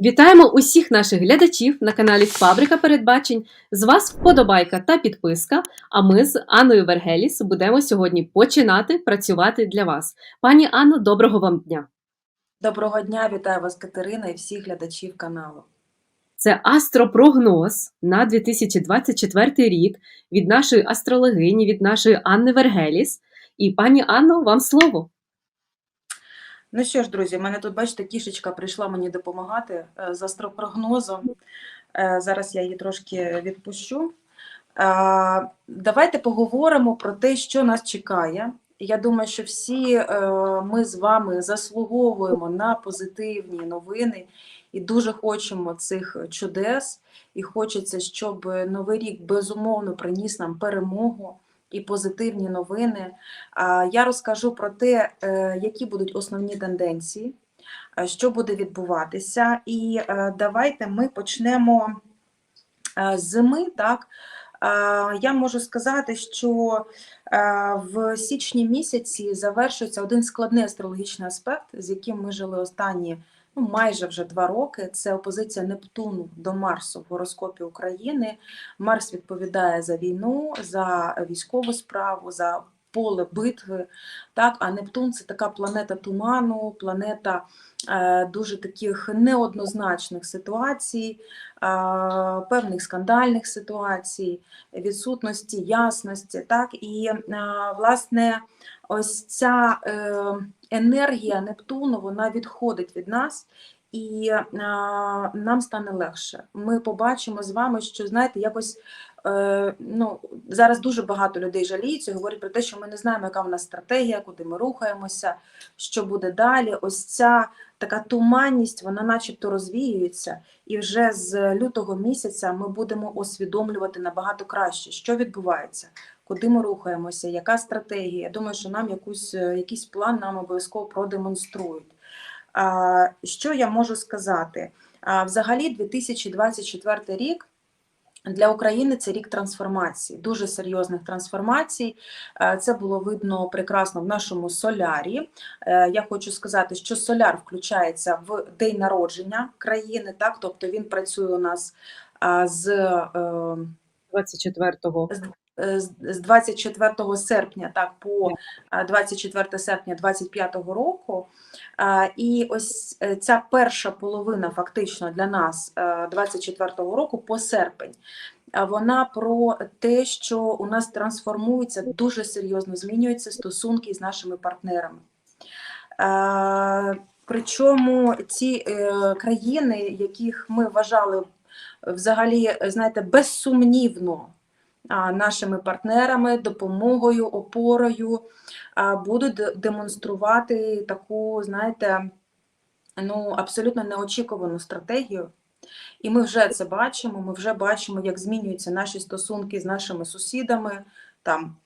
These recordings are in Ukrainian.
Вітаємо усіх наших глядачів на каналі Фабрика передбачень. З вас вподобайка та підписка. А ми з Анною Вергеліс будемо сьогодні починати працювати для вас. Пані Анно, доброго вам дня! Доброго дня, вітаю вас, Катерина, і всіх глядачів каналу. Це астропрогноз на 2024 рік від нашої астрологині, від нашої Анни Вергеліс. І пані Анно, вам слово. Ну що ж, друзі, мене тут, бачите, кішечка прийшла мені допомагати е, з астропрогнозом. Е, Зараз я її трошки відпущу. Е, Давайте поговоримо про те, що нас чекає. Я думаю, що всі ми з вами заслуговуємо на позитивні новини і дуже хочемо цих чудес. І хочеться, щоб новий рік безумовно приніс нам перемогу і позитивні новини. Я розкажу про те, е, які будуть основні тенденції, е, що буде відбуватися. І е, давайте ми почнемо з зими. Так? Я можу сказати, що в січні місяці завершується один складний астрологічний аспект, з яким ми жили останні ну, майже вже два роки. Це опозиція Нептуну до Марсу в гороскопі України. Марс відповідає за війну, за військову справу, за поле битви. Так? А Нептун це така планета туману, планета е, дуже таких неоднозначних ситуацій, е, певних скандальних ситуацій, відсутності ясності. Так? І, е, власне, ось ця е, енергія Нептуну вона відходить від нас. І е, нам стане легше. Ми побачимо з вами, що знаєте, якось е, ну зараз дуже багато людей жаліються, говорять про те, що ми не знаємо, яка в нас стратегія, куди ми рухаємося, що буде далі. Ось ця така туманність, вона, начебто, розвіюється, і вже з лютого місяця ми будемо усвідомлювати набагато краще, що відбувається. Куди ми рухаємося, яка стратегія? Я думаю, що нам якусь, е, якийсь план нам обов'язково продемонструють. Що я можу сказати? Взагалі, 2024 рік для України це рік трансформації, дуже серйозних трансформацій. Це було видно прекрасно в нашому солярі. Е, Я хочу сказати, що соляр включається в день народження країни, так тобто він працює у нас з. е, 24-го. е, з з 24 серпня так по е, 24 серпня 25 року. І ось е, ця перша половина фактично для нас е, 24 року по серпень. Вона про те, що у нас трансформуються дуже серйозно, змінюються стосунки з нашими партнерами. Е, Причому ці е, країни, яких ми вважали взагалі, знаєте, безсумнівно нашими партнерами, допомогою, опорою будуть демонструвати таку, знаєте, ну, абсолютно неочікувану стратегію. І ми вже це бачимо. Ми вже бачимо, як змінюються наші стосунки з нашими сусідами, там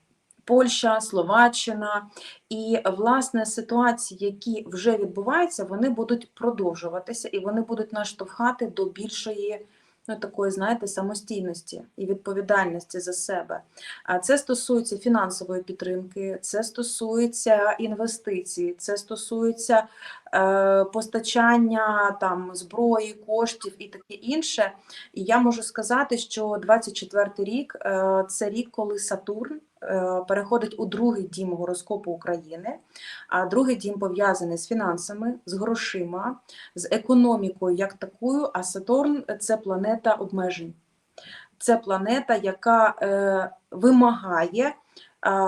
Польща, Словаччина. І власне ситуації, які вже відбуваються, вони будуть продовжуватися і вони будуть нас штовхати до більшої. Ну, такої, знаєте, самостійності і відповідальності за себе. А це стосується фінансової підтримки, це стосується інвестицій, це стосується е, постачання там зброї, коштів і таке інше. І я можу сказати, що 24 рік е, це рік, коли Сатурн переходить у другий дім гороскопу України. А другий дім пов'язаний з фінансами, з грошима, з економікою як такою. А Сатурн це планета обмежень. Це планета, яка е, вимагає е,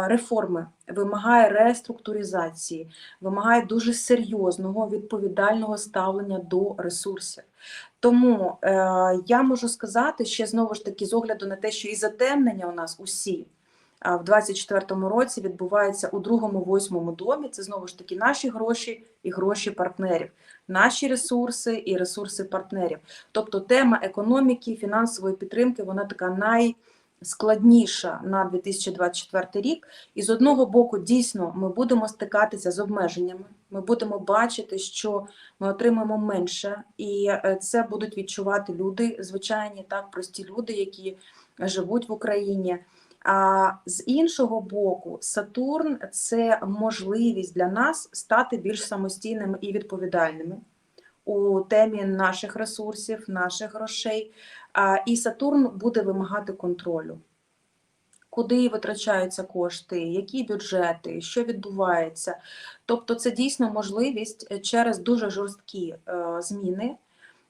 реформи, вимагає реструктуризації, вимагає дуже серйозного відповідального ставлення до ресурсів. Тому е, я можу сказати ще знову ж таки з огляду на те, що і затемнення у нас усі в 24-му році відбувається у другому, восьмому домі. Це знову ж таки наші гроші і гроші партнерів, наші ресурси і ресурси партнерів. Тобто тема економіки, фінансової підтримки, вона така найскладніша на 2024 рік. І з одного боку, дійсно, ми будемо стикатися з обмеженнями. Ми будемо бачити, що ми отримаємо менше, і е, це будуть відчувати люди, звичайні, так, прості люди, які живуть в Україні. А з іншого боку, Сатурн це можливість для нас стати більш самостійними і відповідальними у темі наших ресурсів, наших грошей. І Сатурн буде вимагати контролю. Куди витрачаються кошти, які бюджети, що відбувається. Тобто, це дійсно можливість через дуже жорсткі е, зміни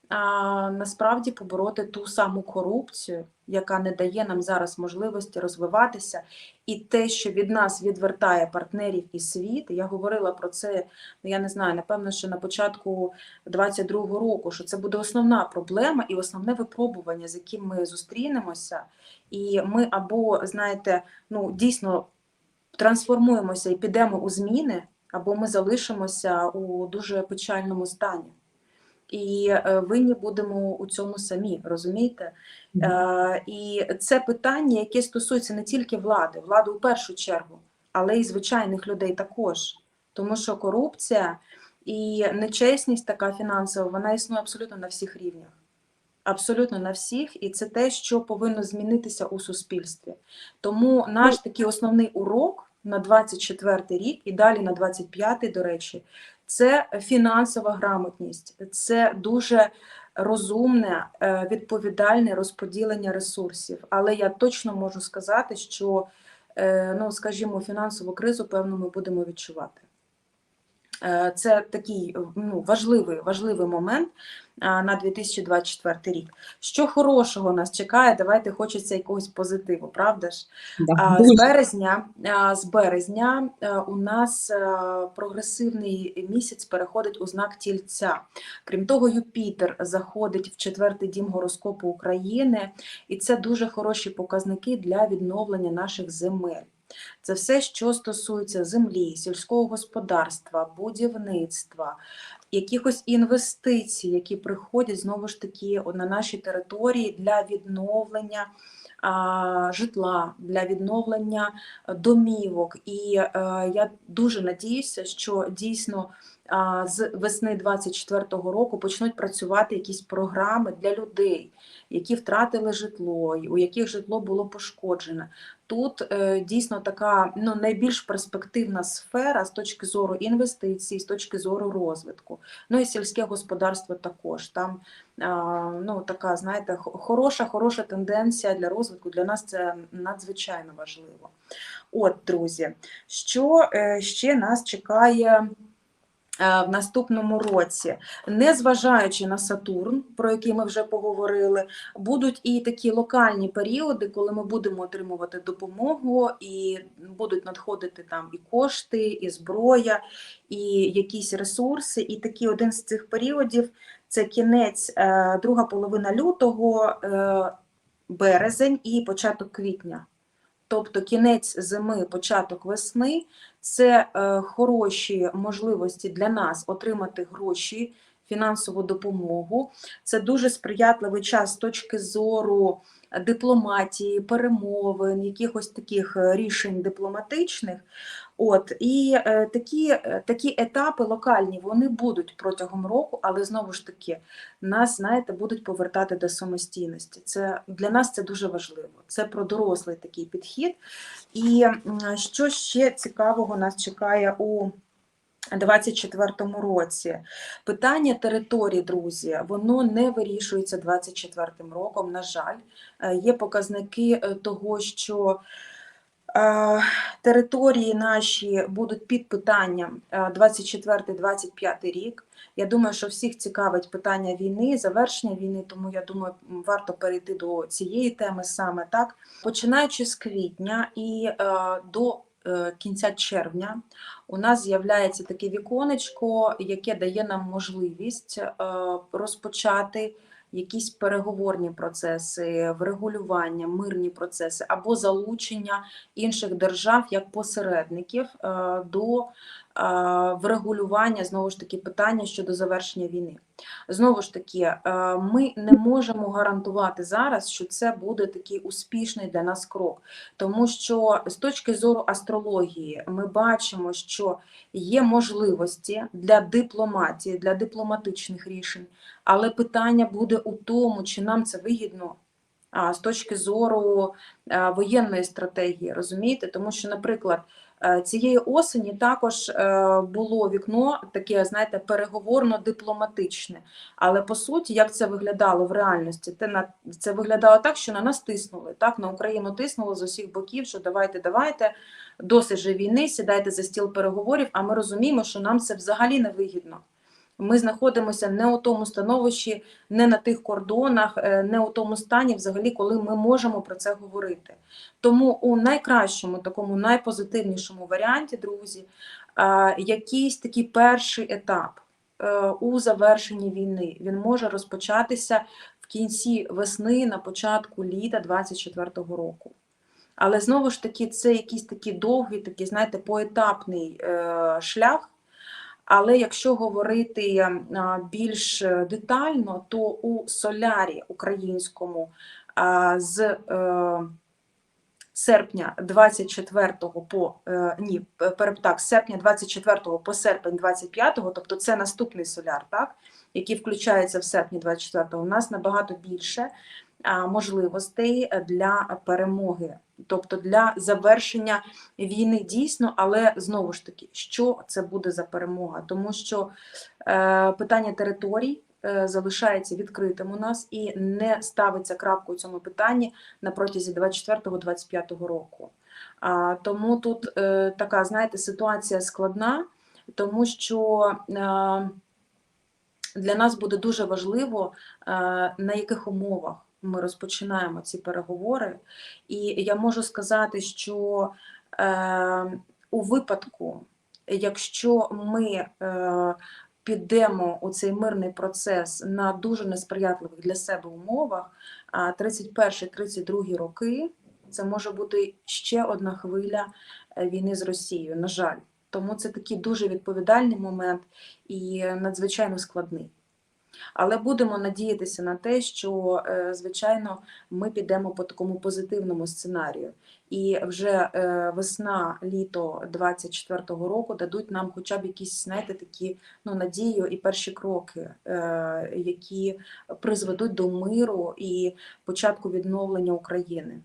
а, насправді побороти ту саму корупцію, яка не дає нам зараз можливості розвиватися, і те, що від нас відвертає партнерів і світ. Я говорила про це, ну я не знаю, напевно, що на початку 22-го року, що це буде основна проблема і основне випробування, з яким ми зустрінемося. І ми або, знаєте, ну дійсно трансформуємося і підемо у зміни, або ми залишимося у дуже печальному стані. І е, винні будемо у цьому самі, розумієте? Е, І це питання, яке стосується не тільки влади, влади у першу чергу, але й звичайних людей також. Тому що корупція і нечесність така фінансова, вона існує абсолютно на всіх рівнях. Абсолютно на всіх, і це те, що повинно змінитися у суспільстві. Тому наш такий основний урок на 24 рік і далі на 25, до речі, це фінансова грамотність, це дуже розумне, е, відповідальне розподілення ресурсів. Але я точно можу сказати, що, е, ну, скажімо, фінансову кризу, певно, ми будемо відчувати. Е, Це такий ну, важливий, важливий момент а, на 2024 рік. Що хорошого нас чекає? Давайте хочеться якогось позитиву, правда ж? А, З березня, з березня у нас прогресивний місяць переходить у знак тільця. Крім того, Юпітер заходить в четвертий дім гороскопу України, і це дуже хороші показники для відновлення наших земель. Це все, що стосується землі, сільського господарства, будівництва, якихось інвестицій, які приходять знову ж таки на наші території для відновлення а, житла, для відновлення домівок. І е, я дуже надіюся, що дійсно з весни 24-го року почнуть працювати якісь програми для людей, які втратили житло, у яких житло було пошкоджене. Тут е, дійсно така ну, найбільш перспективна сфера з точки зору інвестицій, з точки зору розвитку. Ну і сільське господарство також. Там ну, така, знаєте, хороша, хороша тенденція для розвитку. Для нас це надзвичайно важливо. От, друзі, що е, ще нас чекає? Е, В наступному році, незважаючи на Сатурн, про який ми вже поговорили, будуть і такі локальні періоди, коли ми будемо отримувати допомогу, і будуть надходити там і кошти, і зброя, і якісь ресурси. І такий один з цих періодів це кінець, е, друга половина лютого, е, березень і початок квітня. Тобто кінець зими, початок весни це е, хороші можливості для нас отримати гроші, фінансову допомогу. Це дуже сприятливий час з точки зору дипломатії, перемовин, якихось таких е, рішень дипломатичних. От і е, такі, е, такі етапи локальні вони будуть протягом року, але знову ж таки нас, знаєте, будуть повертати до самостійності. Це для нас це дуже важливо. Це про дорослий такий підхід. І що ще цікавого нас чекає у 24-му році? Питання території, друзі, воно не вирішується 24-м роком. На жаль, Е, є показники е, того, що території наші будуть під питанням е, 24-25 рік. Я думаю, що всіх цікавить питання війни, завершення війни, тому я думаю, варто перейти до цієї теми саме так. Починаючи з квітня і е, до е, кінця червня, у нас з'являється таке віконечко, яке дає нам можливість е, розпочати якісь переговорні процеси, врегулювання, мирні процеси або залучення інших держав як посередників е, до врегулювання знову ж таки питання щодо завершення війни. Знову ж таки, е, ми не можемо гарантувати зараз, що це буде такий успішний для нас крок, тому що з точки зору астрології ми бачимо, що є можливості для дипломатії, для дипломатичних рішень, але питання буде у тому, чи нам це вигідно. З точки зору е, воєнної стратегії, розумієте? Тому що, наприклад, Е, Цієї осені також е, було вікно таке, знаєте, переговорно-дипломатичне. Але по суті, як це виглядало в реальності? Це виглядало так, що на нас тиснули. Так на Україну тиснули з усіх боків, що давайте, давайте, досить же війни, сідайте за стіл переговорів. А ми розуміємо, що нам це взагалі не вигідно. Ми знаходимося не у тому становищі, не на тих кордонах, е, не у тому стані, взагалі, коли ми можемо про це говорити. Тому у найкращому, такому найпозитивнішому варіанті, друзі, якийсь такий перший етап е, у завершенні війни він може розпочатися в кінці весни, на початку літа 24-го року. Але знову ж таки, це якийсь такий довгий, такий, знаєте, поетапний е, шлях. Але якщо говорити е, більш детально, то у солярі українському з е, серпня 24 по е, ні, так, з серпня 24 по серпень 25, тобто це наступний соляр, так, який включається в серпні 24, у нас набагато більше можливостей для перемоги, тобто для завершення війни дійсно, але знову ж таки, що це буде за перемога? Тому що е, питання територій е, залишається відкритим у нас і не ставиться крапку у цьому питанні на протязі 24-25 року. А, тому тут е, така, знаєте, ситуація складна, тому що е, для нас буде дуже важливо, е, на яких умовах ми розпочинаємо ці переговори. І я можу сказати, що е, у випадку, якщо ми е, підемо у цей мирний процес на дуже несприятливих для себе умовах, 31-32 роки це може бути ще одна хвиля е, війни з Росією, на жаль. Тому це такий дуже відповідальний момент і надзвичайно складний. Але будемо надіятися на те, що, е, звичайно, ми підемо по такому позитивному сценарію. І вже е, весна, літо 24-го року дадуть нам хоча б якісь, знаєте, такі ну, надію і перші кроки, е, які призведуть до миру і початку відновлення України.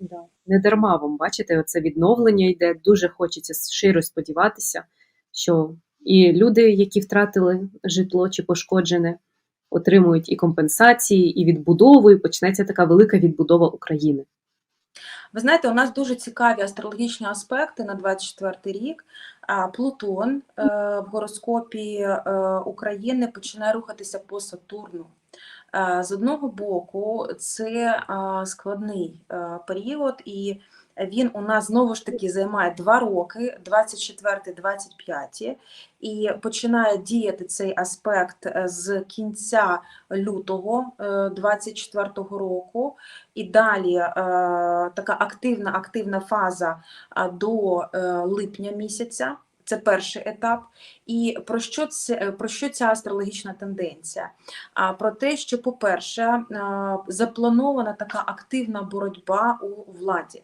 Да. Не дарма вам, бачите, оце відновлення йде. Дуже хочеться щиро сподіватися, що і люди, які втратили житло чи пошкоджене, отримують і компенсації, і відбудову, і почнеться така велика відбудова України. Ви знаєте, у нас дуже цікаві астрологічні аспекти на 24 рік. Плутон е, в гороскопі е, України починає рухатися по Сатурну. Е, З одного боку, це складний період, і він у нас знову ж таки займає два роки, 24-25, і починає діяти цей аспект е, з кінця лютого 24 року. І далі е, така активна активна фаза до е, липня місяця. Це перший етап. І про що це е, про що ця астрологічна тенденція? А про те, що, по-перше, е, запланована така активна боротьба у владі.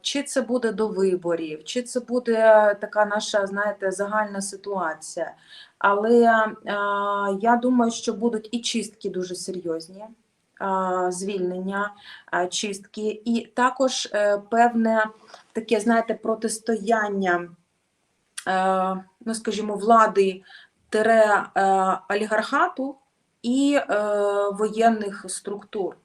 Чи це буде до виборів, чи це буде така наша, знаєте, загальна ситуація. Але я думаю, що будуть і чистки дуже серйозні, звільнення, чистки, і також е, певне таке, знаєте, протистояння, е, ну, скажімо, влади тире е, олігархату і воєнних структур.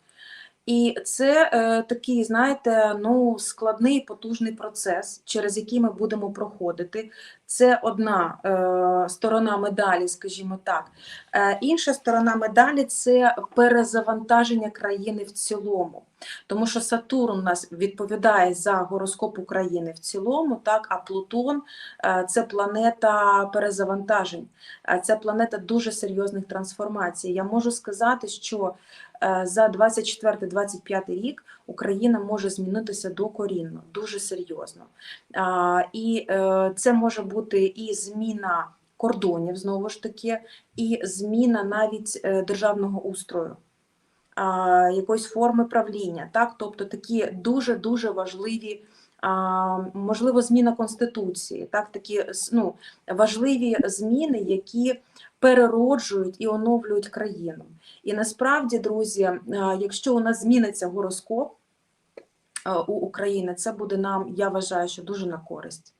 І це е, такий, знаєте, ну складний потужний процес, через який ми будемо проходити. Це одна е, сторона медалі, скажімо так. Е, інша сторона медалі це перезавантаження країни в цілому. Тому що Сатурн у нас відповідає за гороскоп України в цілому, так, а Плутон е, це планета перезавантажень, е, це планета дуже серйозних трансформацій. Я можу сказати, що за 24-25 рік Україна може змінитися докорінно, дуже серйозно. І е, це може бути і зміна кордонів, знову ж таки, і зміна навіть е, державного устрою. Якоїсь форми правління, так, тобто такі дуже дуже важливі, можливо, зміна конституції, так, такі ну, важливі зміни, які перероджують і оновлюють країну. І насправді, друзі, якщо у нас зміниться гороскоп, е, у України, це буде нам, я вважаю, що дуже на користь.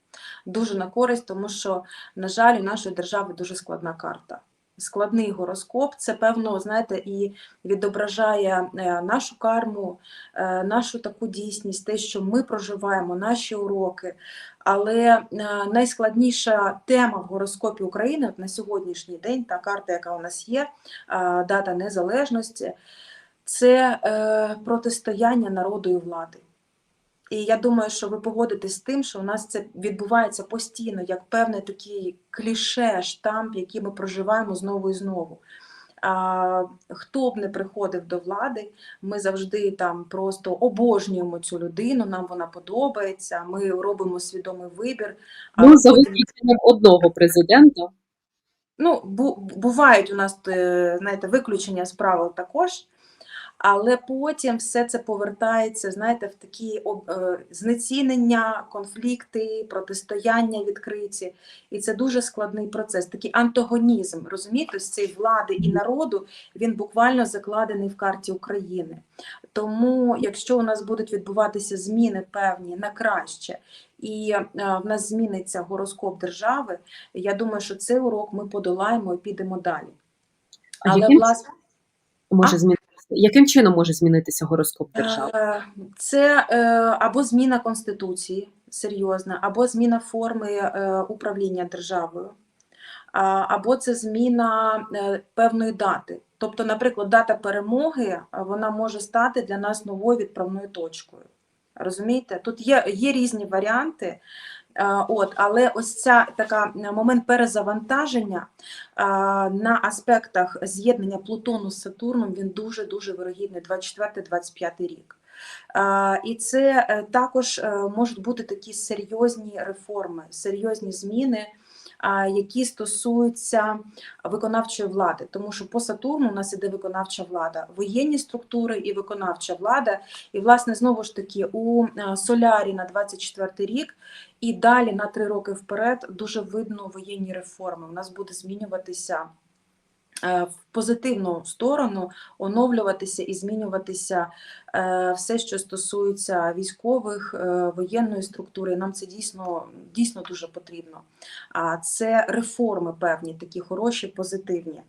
Дуже на користь, тому що, на жаль, у нашої держави дуже складна карта. Складний гороскоп, це певно, знаєте, і відображає е, нашу карму, е, нашу таку дійсність, те, що ми проживаємо, наші уроки. Але е, найскладніша тема в гороскопі України на сьогоднішній день, та карта, яка у нас є, дата незалежності, це протистояння народу і влади. І я думаю, що ви погодитесь з тим, що у нас це відбувається постійно, як певний такий кліше, штамп, який ми проживаємо знову і знову. А, хто б не приходив до влади, ми завжди там просто обожнюємо цю людину, нам вона подобається, ми робимо свідомий вибір. Ну, за виключенням одного президента. Ну, бу- бувають у нас, е, знаєте, виключення з правил також, але потім все це повертається, знаєте, в такі е, знецінення, конфлікти, протистояння відкриті. І це дуже складний процес, такий антагонізм, розумієте, з цієї влади і народу, він буквально закладений в карті України. Тому, якщо у нас будуть відбуватися зміни певні на краще, і е, в нас зміниться гороскоп держави, я думаю, що цей урок ми подолаємо і підемо далі. Але власне може змінитися? Яким чином може змінитися гороскоп держави? е, це е, або зміна конституції серйозна, або зміна форми е, управління державою, або це зміна певної дати. Тобто, наприклад, дата перемоги вона може стати для нас новою відправною точкою. Розумієте? Тут є, є різні варіанти. Е, От, але ось ця така е, момент перезавантаження е, на аспектах з'єднання Плутону з Сатурном він дуже дуже вирогідний 24-25 рік. І це також можуть бути такі серйозні реформи, серйозні зміни, які стосуються виконавчої влади, тому що по Сатурну у нас іде виконавча влада, воєнні структури і виконавча влада. І, власне, знову ж таки, у е, Солярі на 24 рік і далі на три роки вперед дуже видно воєнні реформи. У нас буде змінюватися в позитивну сторону, оновлюватися і змінюватися е, все, що стосується військових, е, воєнної структури. Нам це дійсно, дійсно дуже потрібно. А це реформи певні, такі хороші, позитивні.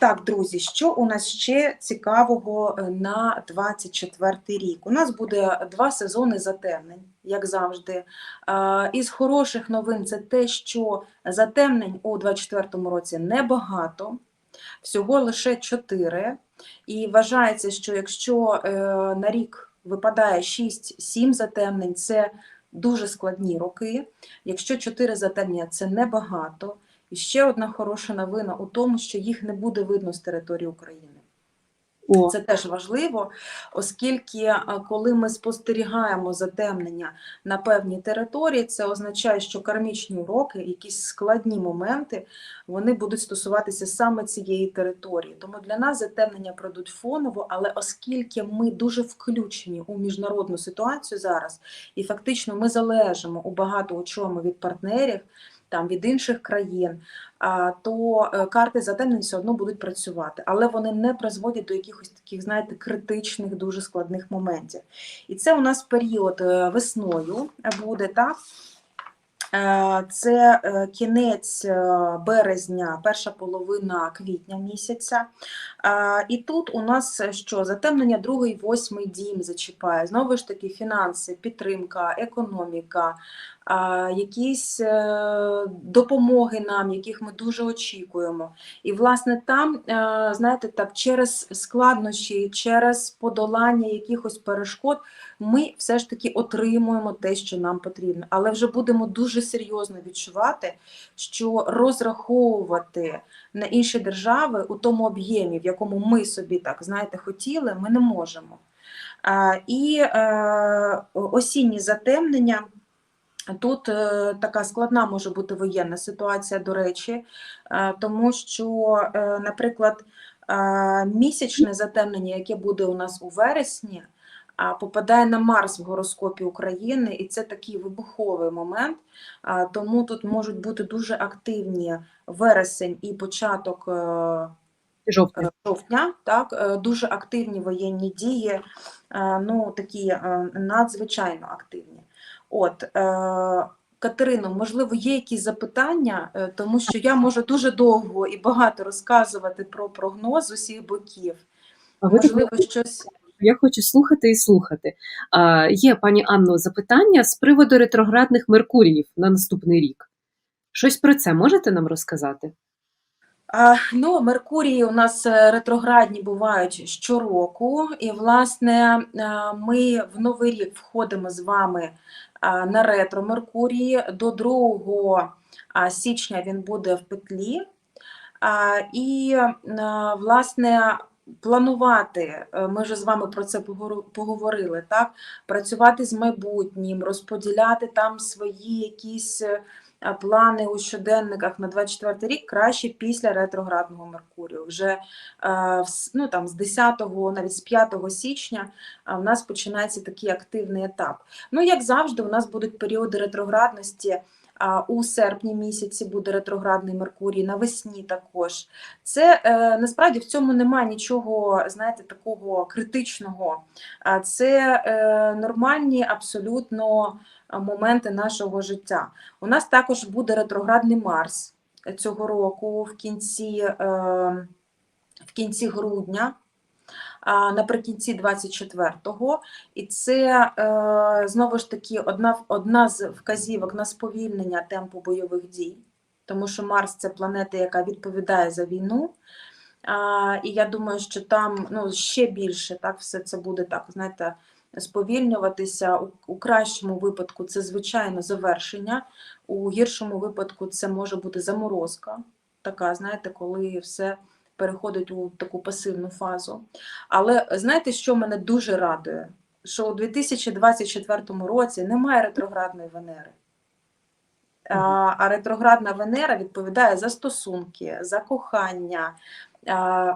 Так, друзі, що у нас ще цікавого е, на 24 рік? У нас буде два сезони затемнень, як завжди. Із хороших новин це те, що затемнень у 24 році небагато, всього лише 4. І вважається, що якщо е, на рік випадає 6-7 затемнень, це дуже складні роки. Якщо 4 затемнення це небагато. І ще одна хороша новина у тому, що їх не буде видно з території України. О, Це теж важливо, оскільки е, коли ми спостерігаємо затемнення на певній території, це означає, що кармічні уроки, якісь складні моменти, вони будуть стосуватися саме цієї території. Тому для нас затемнення пройдуть фоново, але оскільки ми дуже включені у міжнародну ситуацію зараз, і фактично ми залежимо у багато у чому від партнерів, там від інших країн, то е, карти затемнень все одно будуть працювати, але вони не призводять до якихось таких, знаєте, критичних, дуже складних моментів. І це у нас період е, весною буде, так? Е, Це кінець березня, перша половина квітня місяця. І тут у нас що? Затемнення другий, восьмий дім зачіпає. Знову ж таки, фінанси, підтримка, економіка, якісь е, допомоги нам, яких ми дуже очікуємо. І, власне, там, е, знаєте, так, через складнощі, через подолання якихось перешкод, ми все ж таки отримуємо те, що нам потрібно. Але вже будемо дуже серйозно відчувати, що розраховувати на інші держави у тому об'ємі, в якому ми собі так знаєте, хотіли, ми не можемо. А, І е, осінні затемнення. Тут е, така складна може бути воєнна ситуація, до речі, е, тому що, е, наприклад, е, місячне затемнення, яке буде у нас у вересні, попадає на Марс в гороскопі України, і це такий вибуховий момент. Тому тут можуть бути дуже активні вересень і початок е, Жовтня. жовтня, так, дуже активні воєнні дії, ну такі надзвичайно активні. От, е, Катерино, можливо, є якісь запитання, Е, тому що я можу дуже довго і багато розказувати про прогноз з усіх боків. А ви так Можливо, щось. Я хочу слухати і слухати. А, є, пані Анно, запитання з приводу ретроградних Меркуріїв на наступний рік. Щось про це можете нам розказати? Ну, Меркурії у нас е, ретроградні бувають щороку, і, власне, е, ми в новий рік входимо з вами на ретро Меркурії. До 2 січня він буде в петлі. І, е, власне, планувати, е, ми вже з вами про це поговорили, так? Працювати з майбутнім, розподіляти там свої якісь е, плани у щоденниках на 24 рік краще після ретроградного Меркурію. Вже е, ну, там, з 10-го, навіть з 5 січня в нас починається такий активний етап. Ну, як завжди, у нас будуть періоди ретроградності. У серпні місяці буде ретроградний Меркурій, навесні також. Це е, насправді в цьому немає нічого, знаєте, такого критичного. Це е, нормальні абсолютно моменти нашого життя. У нас також буде ретроградний Марс цього року в кінці, е, в кінці грудня, наприкінці 24-го. І це е, знову ж таки одна, одна з вказівок на сповільнення темпу бойових дій, тому що Марс це планета, яка відповідає за війну. І я думаю, що там ну, ще більше так, все це буде так, знаєте, сповільнюватися. У, у кращому випадку це звичайно завершення, у гіршому випадку це може бути заморозка, така, знаєте, коли все переходить у таку пасивну фазу. Але знаєте, що мене дуже радує? Що у 2024 році немає ретроградної Венери. А, а ретроградна Венера відповідає за стосунки, за кохання,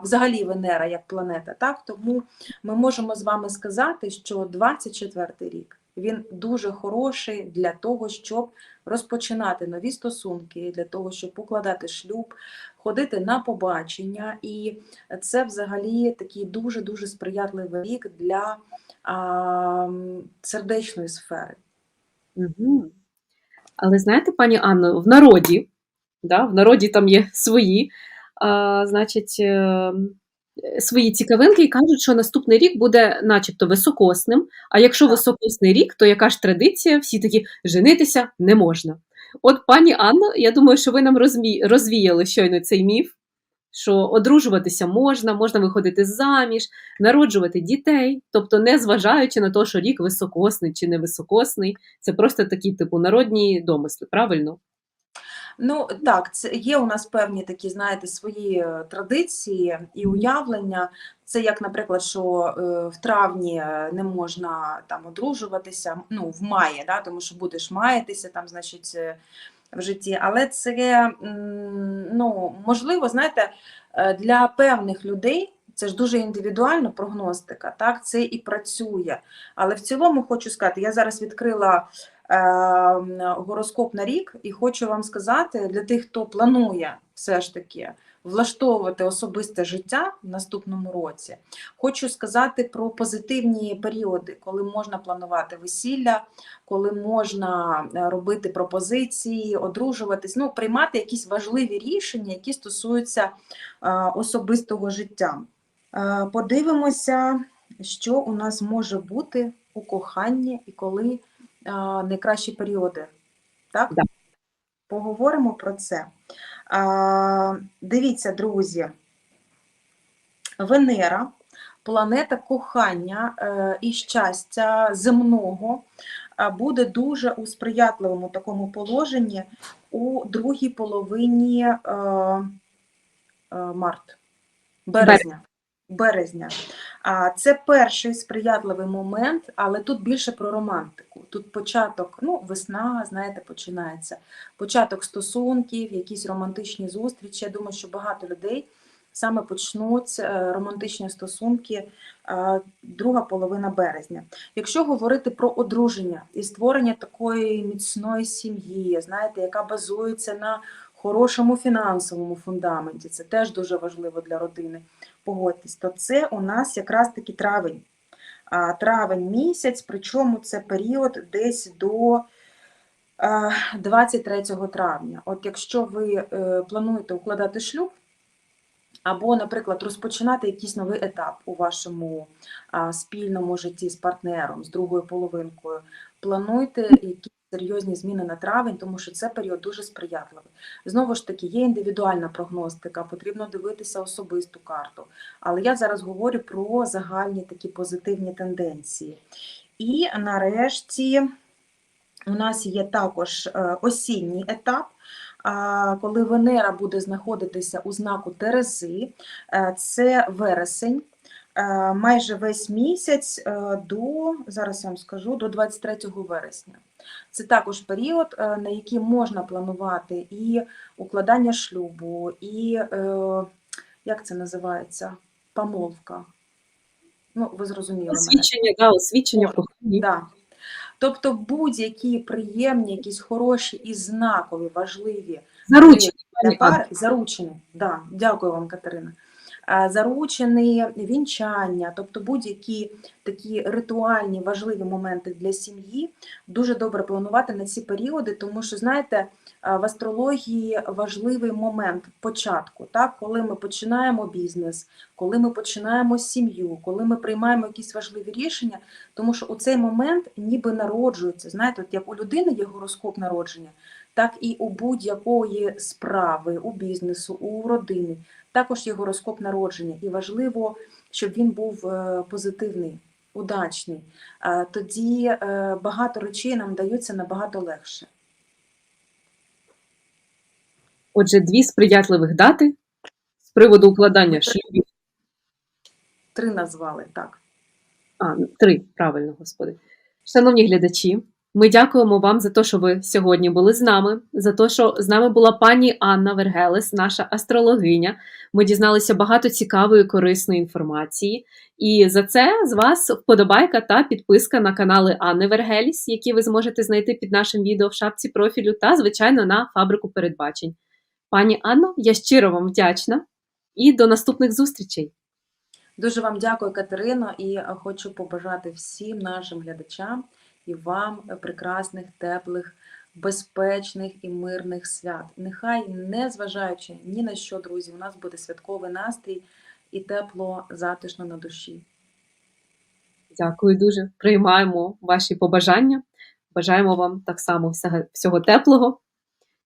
взагалі Венера як планета. Так? Тому ми можемо з вами сказати, що 24 рік він дуже хороший для того, щоб розпочинати нові стосунки, для того, щоб укладати шлюб, ходити на побачення. І це взагалі такий дуже-дуже сприятливий рік для а, сердечної сфери. Угу. Але знаєте, пані Анно, в народі, да, в народі там є свої, а, значить, е, свої цікавинки і кажуть, що наступний рік буде начебто високосним. А якщо високосний рік, то яка ж традиція? Всі такі женитися не можна. От, пані Анно, я думаю, що ви нам розмі... розвіяли щойно цей міф, що одружуватися можна, можна виходити заміж, народжувати дітей, тобто не зважаючи на те, що рік високосний чи не високосний, це просто такі типу народні домисли, правильно? Ну так, це є у нас певні такі, знаєте, свої е, традиції і уявлення. Це як, наприклад, що е, в травні е, не можна там одружуватися, ну в маї, да, тому що будеш маятися там, значить, в житті. Але це ну можливо, знаєте, для певних людей. Це ж дуже індивідуально прогностика, так це і працює. Але в цілому хочу сказати, я зараз відкрила гороскоп на рік, і хочу вам сказати для тих, хто планує все ж таки влаштовувати особисте життя в наступному році. Хочу сказати про позитивні періоди, коли можна планувати весілля, коли можна е, робити пропозиції, одружуватись, ну приймати якісь важливі рішення, які стосуються е, особистого життя. Е, Подивимося, що у нас може бути у коханні і коли найкращі періоди. Так? Да. Поговоримо про це. Е, Дивіться, друзі, Венера, планета кохання е, і щастя земного, буде дуже у сприятливому такому положенні у другій половині е, е, март, березня. Березня. Це перший сприятливий момент, але тут більше про романтику. Тут початок, ну, весна, знаєте, починається. Початок стосунків, якісь романтичні зустрічі. Я думаю, що багато людей саме почнуть е, романтичні стосунки е, друга половина березня. Якщо говорити про одруження і створення такої міцної сім'ї, знаєте, яка базується на хорошому фінансовому фундаменті, це теж дуже важливо для родини. Погодьтесь, то це у нас якраз таки травень. А, Травень місяць, причому це період десь до е, 23 травня. От якщо ви е, плануєте укладати шлюб, або, наприклад, розпочинати якийсь новий етап у вашому спільному житті з партнером, з другою половинкою, плануйте якісь серйозні зміни на травень, тому що це період дуже сприятливий. Знову ж таки, є індивідуальна прогностика, потрібно дивитися особисту карту. Але я зараз говорю про загальні такі позитивні тенденції. І нарешті у нас є також е, осінній етап. Коли Венера буде знаходитися у знаку Терези, Е, це вересень, майже весь місяць е, до, зараз я вам скажу, до 23 вересня. Це також період, е, на який можна планувати і укладання шлюбу, і, е, як це називається, помолвка. Ну, ви зрозуміли мене. Да, освічення О, кохання. Да. Тобто будь-які приємні, якісь хороші і знакові, важливі Заручені, заручені. Да, дякую вам, Катерина. А, Заручені вінчання, тобто будь-які такі ритуальні важливі моменти для сім'ї, дуже добре планувати на ці періоди, тому що, знаєте, в астрології важливий момент початку, так? коли ми починаємо бізнес, коли ми починаємо сім'ю, коли ми приймаємо якісь важливі рішення, тому що у цей момент ніби народжується. Знаєте, от як у людини є гороскоп народження, так і у будь-якої справи, у бізнесу, у родини також є гороскоп народження. І важливо, щоб він був е, позитивний, удачний. Е, Тоді е, багато речей нам даються набагато легше. Отже, дві сприятливих дати з приводу укладання шлюбів. Три назвали так. А, три, правильно, господи. Шановні глядачі, ми дякуємо вам за те, що ви сьогодні були з нами, за те, що з нами була пані Анна Вергелес, наша астрологиня. Ми дізналися багато цікавої, корисної інформації. І за це з вас вподобайка та підписка на канали Анни Вергеліс, які ви зможете знайти під нашим відео в шапці профілю, та, звичайно, на фабрику передбачень. Пані Анно, я щиро вам вдячна і до наступних зустрічей! Дуже вам дякую, Катерино, і хочу побажати всім нашим глядачам і вам е, прекрасних, теплих, безпечних і мирних свят. Нехай, не зважаючи ні на що, друзі, у нас буде святковий настрій і тепло, затишно на душі. Дякую дуже. Приймаємо ваші побажання. Бажаємо вам так само всього, всього теплого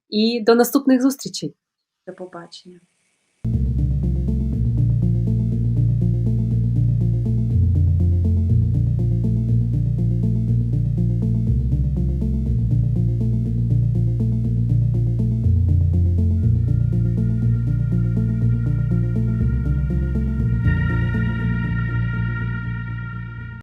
і до наступних зустрічей. До побачення.